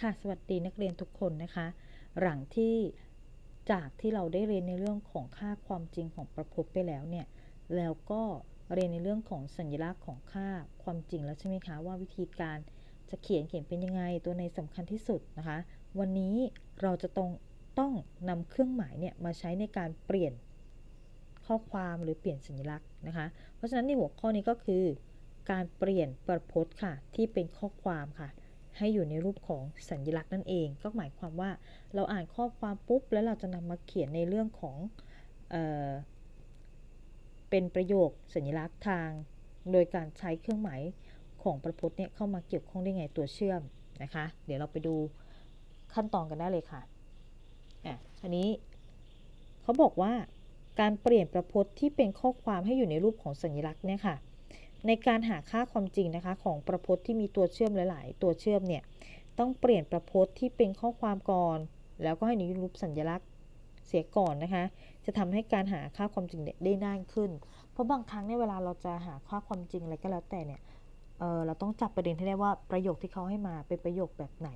ค่ะสวัสดีนักเรียนทุกคนนะคะ หลังที่จากที่เราได้เรียนในเรื่องของค่าความจริงของประพจน์ไปแล้วเนี่ยแล้วก็เรียนในเรื่องของสัญลักษณ์ของค่าความจริงแล้วใช่ไหมคะว่าวิธีการจะเขียนเขียนเป็นยังไงตัวในสำคัญที่สุดนะคะ วันนี้เราจะต้องต้องนำเครื่องหมายเนี่ยมาใช้ในการเปลี่ยนข้อความหรือเปลี่ยนสัญลักษณ์นะคะ เพราะฉะนั้นในหัวข้อนี้ก็คือ การเปลี่ยนประพจน์ค่ะที่เป็นข้อความค่ะ ให้อยู่ในรูปของสัญลักษณ์นั่นเอง ก็หมายความว่าเราอ่านข้อความปุ๊บ แล้วเราจะนำมาเขียนในเรื่องของเออเป็นประโยคสัญลักษณ์ทาง โดยการใช้เครื่องหมายของประพจน์เนี่ยเข้ามาเกี่ยวข้องได้ไงตัวเชื่อมนะคะ เดี๋ยวเราไปดูขั้นตอนกันได้เลยค่ะอะอันนี้เขาบอกว่าการเปลี่ยนประพจน์ที่เป็นข้อความให้อยู่ในรูปของสัญลักษณ์เนี่ยค่ะ ในการหาค่าความจริงนะคะของประพจน์ที่มีตัวเชื่อมหลาย ๆ ตัวเชื่อมเนี่ยต้องเปลี่ยนประพจน์ที่เป็นข้อความก่อน แล้วก็ให้ในรูปสัญลักษณ์เสียก่อนนะคะ จะทำให้การหาค่าความจริงได้ง่ายขึ้น เพราะบางครั้งเนี่ยเวลาเราจะหาค่าความจริงอะไรก็แล้วแต่เนี่ยเเราต้องจับประเด็นให้ได้ว่าประโยคที่เขาให้มาเป็นประโยคแบบไหน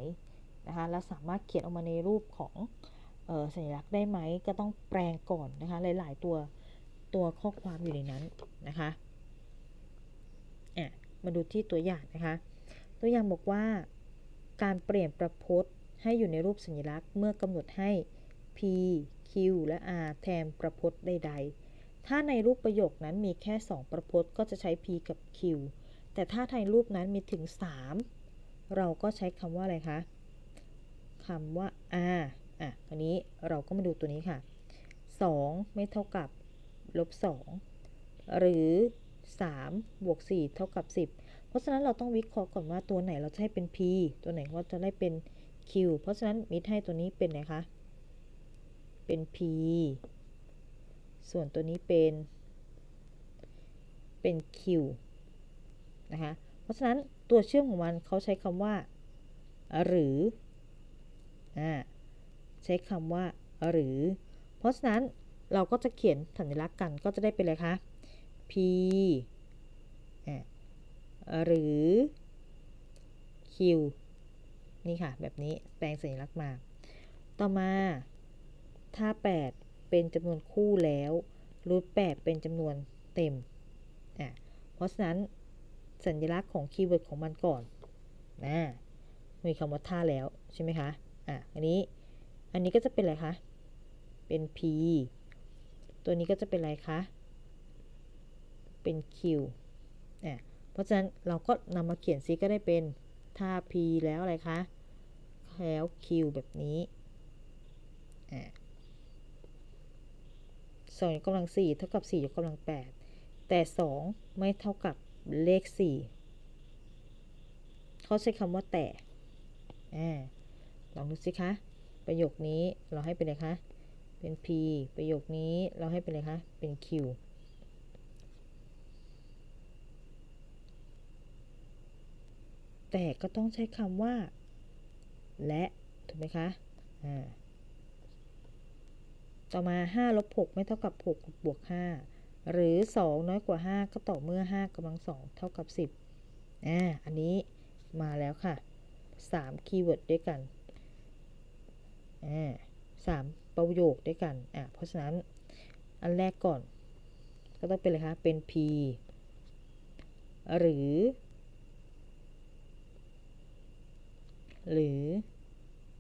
นะคะแล้วสามารถเขียนออกมาในรูปของสัญลักษณ์ได้ไหมก็ต้องแปลงก่อนนะคะหลาย ๆ ตัวตัวข้อความอยู่ในนั้นนะคะ มาดูที่ตัวอย่างนะคะ ตัวอย่างบอกว่า การเปลี่ยนประพจน์ให้อยู่ในรูปสัญลักษณ์ เมื่อกำหนดให้ p q และ r แทนประพจน์ใด ๆ ถ้าในรูปประโยคนั้นมีแค่ 2 ประพจน์ก็จะใช้ p กับ q แต่ถ้าในรูปนั้นมีถึง 3 เราก็ใช้คำว่าอะไรคะคำว่า r อะอันนี้เราก็มาดูตัวนี้ค่ะ 2 ไม่เท่ากับลบ2หรือ 3บวก4เท่ากับ 10 เพราะฉะนั้นเราต้องวิเคราะห์ก่อนว่าตัวไหนเราจะให้เป็น p ตัวไหนว่าจะได้เป็น q เพราะฉะนั้นมิดให้ตัวนี้เป็นไงคะ เป็น p ส่วนตัวนี้เป็น เป็น q นะคะ เพราะฉะนั้นตัวเชื่อมของมันเขาใช้คำว่า หรือ อ่า ใช้คำว่า หรือ เพราะฉะนั้นเราก็จะเขียนสัญลักษณ์กันก็จะได้เป็นอะไรคะ p หรือ q นี่ค่ะ แบบนี้แปลงสัญลักษณ์มา ต่อมา ถ้า 8 เป็นจำนวนคู่แล้วรูท8เป็นจำนวนเต็มอะเพราะฉะนั้นสัญลักษณ์ของคีย์เวิร์ดของมันก่อนนะมีคำว่าท่าแล้วใช่ไหมคะอะอันนี้ อันนี้ก็จะเป็นอะไรคะ เป็น p ตัวนี้ก็จะเป็นอะไรคะ เป็น Q อะเพราะฉะนั้นเราก็นำมาเขียนซิก็ได้เป็นถ้า P แล้วอะไรคะ แล้ว Q แบบนี้อะสองยกกำลังสี่เท่ากับสี่ยกกำลังแปดแต่สองไม่เท่ากับเลขสี่เขาใช้คำว่าแต่อ่าลองดูสิคะ ประโยคนี้เราให้เป็นอะไรคะ เป็น P ประโยคนี้เราให้เป็นอะไรคะ เป็น Q แต่ก็ต้องใช้คำว่า และถูกไหมคะอ่าต่อมา5ลบ6ไม่เท่ากับ6บวก5หรือ 2 น้อยกว่า 5 ก็ต่อเมื่อ 5กำลัง2เท่ากับ 10อ่าอันนี้มาแล้วค่ะ 3 คีย์เวิร์ดด้วยกันอ่าสามประโยคด้วยกันอ่าเพราะฉะนั้นอันแรกก่อน ก็ต้องเป็นอะไรคะ เป็น P หรือ หรือ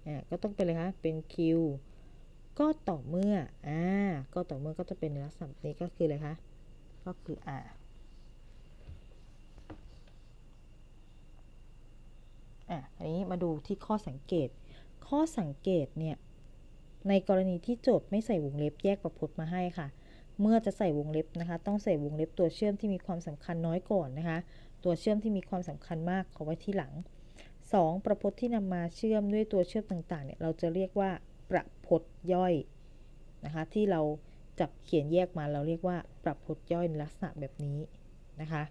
อ่าก็ต้องเป็นอะไรคะเป็น Q ก็ต่อเมื่ออ่าก็ต่อเมื่อก็จะเป็นลักษณะนี้ก็คืออะไรคะก็คือ R อะอันนี้มาดูที่ข้อสังเกต ข้อสังเกตเนี่ย ในกรณีที่โจทย์ไม่ใส่วงเล็บแยกประพจน์มาให้ค่ะ เมื่อจะใส่วงเล็บนะคะ ต้องใส่วงเล็บตัวเชื่อมที่มีความสำคัญน้อยก่อนนะคะ ตัวเชื่อมที่มีความสำคัญมากเขาไว้ที่หลัง 2. ประพจน์ที่นำมาเชื่อมด้วยตัวเชื่อมต่างๆเนี่ยเราจะเรียกว่าประพจน์ย่อยนะคะที่เราจับเขียนแยกมาเราเรียกว่าประพจน์ย่อยในลักษณะแบบนี้นะคะ